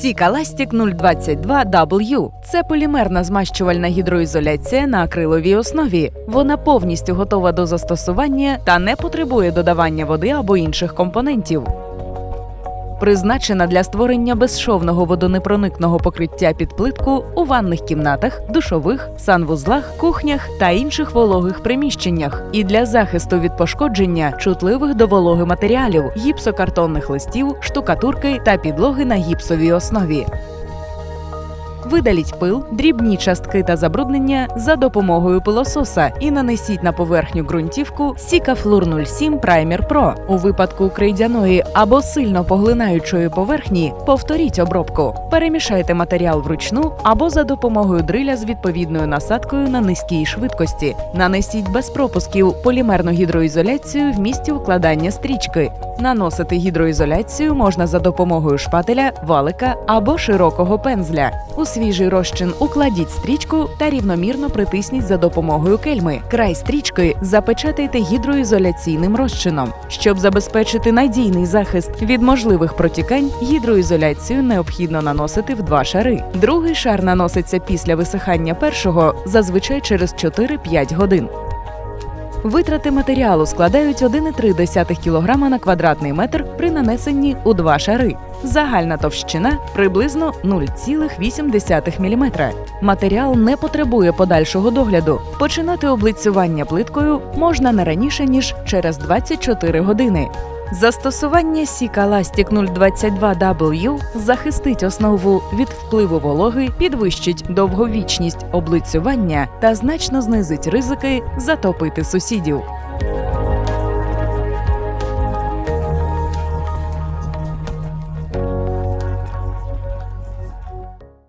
Сікаластік 022W – це полімерна змащувальна гідроізоляція на акриловій основі. Вона повністю готова до застосування та не потребує додавання води або інших компонентів. Призначена для створення безшовного водонепроникного покриття під плитку у ванних кімнатах, душових, санвузлах, кухнях та інших вологих приміщеннях, і для захисту від пошкодження чутливих до вологи матеріалів, гіпсокартонних листів, штукатурки та підлоги на гіпсовій основі. Видаліть пил, дрібні частки та забруднення за допомогою пилососа і нанесіть на поверхню ґрунтівку Сікафлур 07 Primer Pro. У випадку крейдяної або сильно поглинаючої поверхні повторіть обробку. Перемішайте матеріал вручну або за допомогою дриля з відповідною насадкою на низькій швидкості. Нанесіть без пропусків полімерну гідроізоляцію в місці укладання стрічки. Наносити гідроізоляцію можна за допомогою шпателя, валика або широкого пензля. У свіжий розчин укладіть стрічку та рівномірно притисніть за допомогою кельми. Край стрічки запечатайте гідроізоляційним розчином. Щоб забезпечити надійний захист від можливих протікань, гідроізоляцію необхідно наносити в два шари. Другий шар наноситься після висихання першого, зазвичай через 4-5 годин. Витрати матеріалу складають 1,3 кг на квадратний метр при нанесенні у два шари. Загальна товщина приблизно 0,8 мм. Матеріал не потребує подальшого догляду. Починати облицювання плиткою можна не раніше ніж через 24 години. Застосування Сікаластік 022W захистить основу від впливу вологи, підвищить довговічність облицювання та значно знизить ризики затопити сусідів.